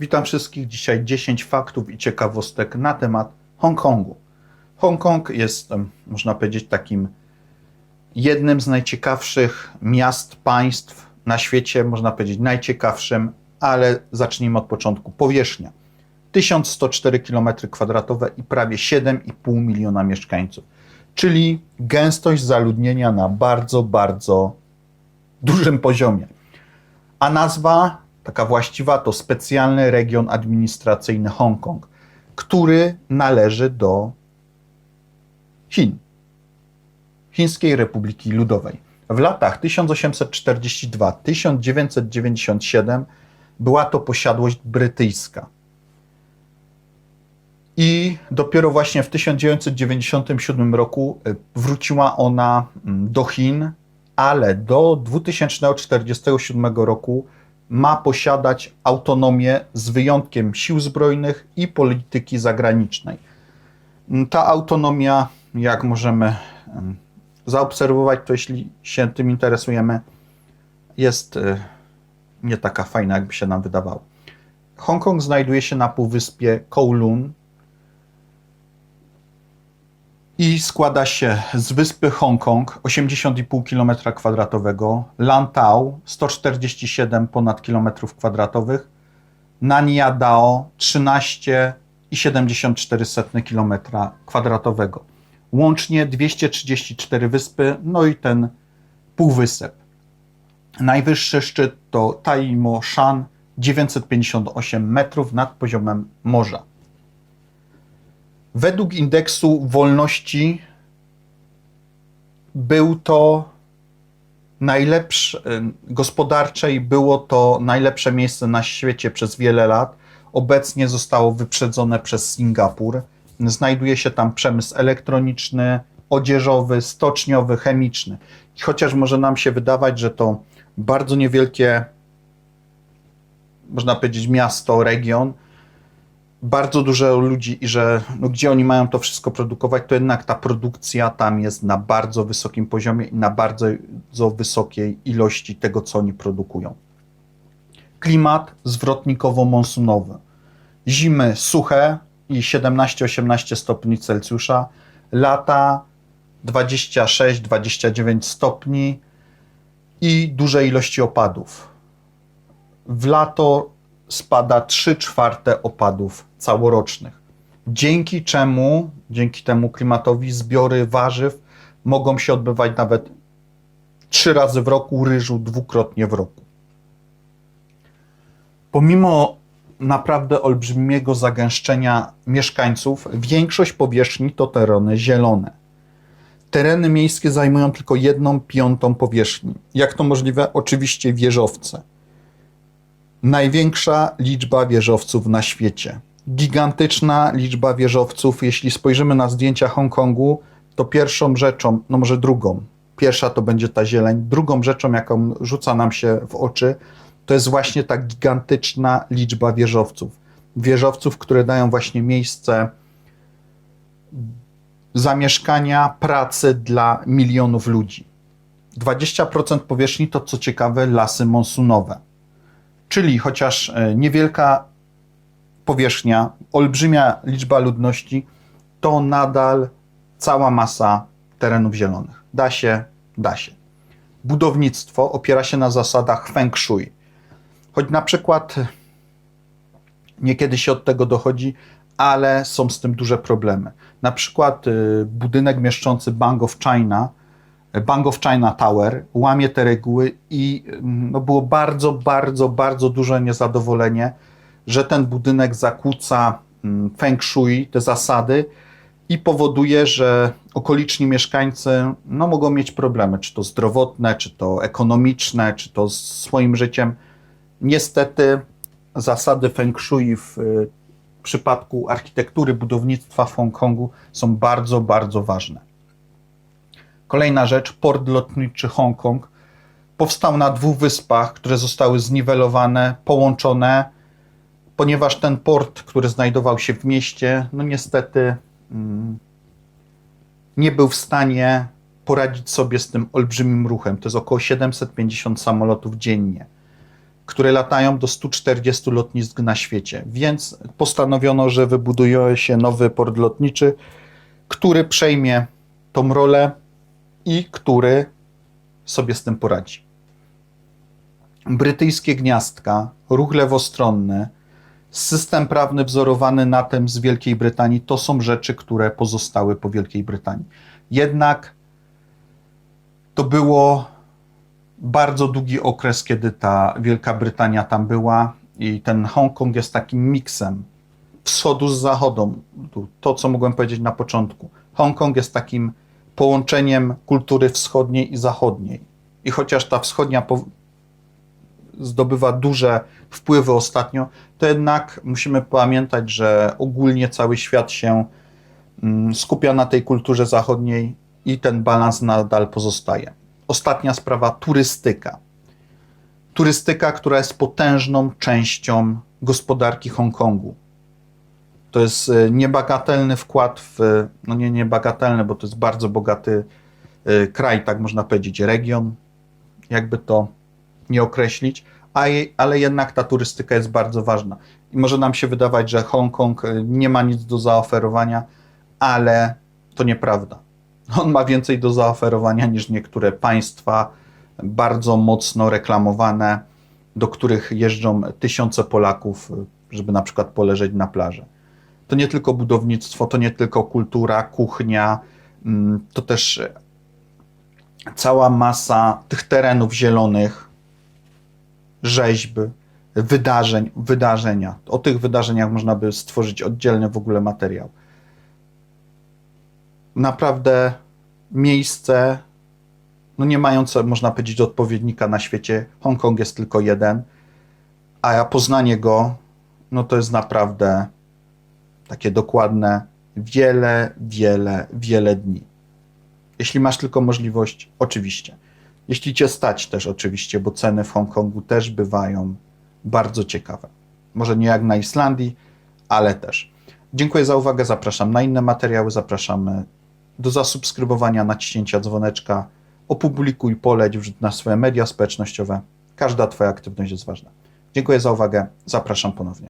Witam wszystkich. Dzisiaj 10 faktów i ciekawostek na temat Hongkongu. Hongkong jest, można powiedzieć, takim jednym z najciekawszych miast, państw na świecie, można powiedzieć najciekawszym, ale zacznijmy od początku. Powierzchnia 1104 km2 i prawie 7,5 miliona mieszkańców, czyli gęstość zaludnienia na bardzo, bardzo dużym poziomie. A nazwa taka właściwa to specjalny region administracyjny Hongkong, który należy do Chin, Chińskiej Republiki Ludowej. W latach 1842-1997 była to posiadłość brytyjska. I dopiero właśnie w 1997 roku y, wróciła ona mm, do Chin, ale do 2047 roku ma posiadać autonomię z wyjątkiem sił zbrojnych i polityki zagranicznej. Ta autonomia, jak możemy em, zaobserwować, to jeśli się tym interesujemy, jest y, nie taka fajna, jakby się nam wydawało. Hongkong znajduje się na półwyspie Kowloon i składa się z wyspy Hongkong 80,5 km2, Lantau 147 ponad kilometrów kwadratowych, Nanya Dao 13,74 km kwadratowego. Łącznie 234 wyspy, no i ten półwysep. Najwyższy szczyt to Taimo Shan 958 metrów nad poziomem morza. Według indeksu wolności był to najlepsze, gospodarczej było to najlepsze miejsce na świecie przez wiele lat. Obecnie zostało wyprzedzone przez Singapur. Znajduje się tam przemysł elektroniczny, odzieżowy, stoczniowy, chemiczny. I chociaż może nam się wydawać, że to bardzo niewielkie, można powiedzieć, miasto, region, bardzo dużo ludzi i że no, gdzie oni mają to wszystko produkować, to jednak ta produkcja tam jest na bardzo wysokim poziomie i na bardzo wysokiej ilości tego, co oni produkują. Klimat zwrotnikowo-monsunowy. Zimy suche i 17-18 stopni Celsjusza, lata 26-29 stopni i duże ilości opadów. W lato spada 3 czwarte opadów całorocznych. Dzięki czemu, dzięki temu klimatowi, zbiory warzyw mogą się odbywać nawet trzy razy w roku, ryżu dwukrotnie w roku. Pomimo naprawdę olbrzymiego zagęszczenia mieszkańców, większość powierzchni to tereny zielone. Tereny miejskie zajmują tylko jedną piątą powierzchni. Jak to możliwe? Oczywiście wieżowce największa liczba wieżowców na świecie. Gigantyczna liczba wieżowców. Jeśli spojrzymy na zdjęcia Hongkongu, to pierwszą rzeczą, no może drugą, pierwsza to będzie ta zieleń, drugą rzeczą, jaką rzuca nam się w oczy, to jest właśnie ta gigantyczna liczba wieżowców. Wieżowców, które dają właśnie miejsce zamieszkania, pracy dla milionów ludzi. 20% powierzchni to, co ciekawe, lasy monsunowe. Czyli chociaż e, niewielka powierzchnia, olbrzymia liczba ludności, to nadal cała masa terenów zielonych. Da się, da się. Budownictwo opiera się na zasadach feng shui. Choć na przykład niekiedy się od tego dochodzi, ale są z tym duże problemy. Na przykład y, budynek mieszczący Bank of China, Bank of China Tower łamie te reguły i no, było bardzo, bardzo, bardzo duże niezadowolenie, że ten budynek zakłóca mm, feng shui, te zasady i powoduje, że okoliczni mieszkańcy no, mogą mieć problemy, czy to zdrowotne, czy to ekonomiczne, czy to z swoim życiem. Niestety zasady feng shui w y, przypadku architektury budownictwa w Hongkongu są bardzo, bardzo ważne. Kolejna rzecz, port lotniczy Hongkong powstał na dwóch wyspach, które zostały zniwelowane, połączone, ponieważ ten port, który znajdował się w mieście, no niestety mm, nie był w stanie poradzić sobie z tym olbrzymim ruchem. To jest około 750 samolotów dziennie, które latają do 140 lotnisk na świecie. Więc postanowiono, że wybuduje się nowy port lotniczy, który przejmie tą rolę i który sobie z tym poradzi. Brytyjskie gniazdka, ruch lewostronny, system prawny wzorowany na tym z Wielkiej Brytanii to są rzeczy, które pozostały po Wielkiej Brytanii. Jednak to było bardzo długi okres, kiedy ta Wielka Brytania tam była i ten Hongkong jest takim miksem wschodu z zachodu. To, co mogłem powiedzieć na początku. Hongkong jest takim połączeniem kultury wschodniej i zachodniej. I chociaż ta wschodnia zdobywa duże wpływy ostatnio, to jednak musimy pamiętać, że ogólnie cały świat się mm, skupia na tej kulturze zachodniej i ten balans nadal pozostaje. Ostatnia sprawa turystyka. Turystyka, która jest potężną częścią gospodarki Hongkongu. To jest e, niebagatelny wkład w, no nie niebagatelny, bo to jest bardzo bogaty e, kraj, tak można powiedzieć, region, jakby to nie określić, ale jednak ta turystyka jest bardzo ważna. I może nam się wydawać, że Hongkong e, nie ma nic do zaoferowania, ale to nieprawda. On ma więcej do zaoferowania niż niektóre państwa, bardzo mocno reklamowane, do których jeżdżą tysiące Polaków, żeby na przykład poleżeć na plaży. To nie tylko budownictwo, to nie tylko kultura, kuchnia, mm, to też cała masa tych terenów zielonych, rzeźby, wydarzeń, wydarzenia. O tych wydarzeniach można by stworzyć oddzielny w ogóle materiał. Naprawdę miejsce, no nie mające, można powiedzieć, odpowiednika na świecie. Hongkong jest tylko jeden, a poznanie go, no to jest naprawdę takie dokładne wiele, wiele, wiele dni. Jeśli masz tylko możliwość, oczywiście. Jeśli cię stać też oczywiście, bo ceny w Hongkongu też bywają bardzo ciekawe. Może nie jak na Islandii, ale też. Dziękuję za uwagę, zapraszam na inne materiały, zapraszam e, do zasubskrybowania, naciśnięcia dzwoneczka, opublikuj, poleć, na swoje media społecznościowe. Każda Twoja aktywność jest ważna. Dziękuję za uwagę, zapraszam ponownie.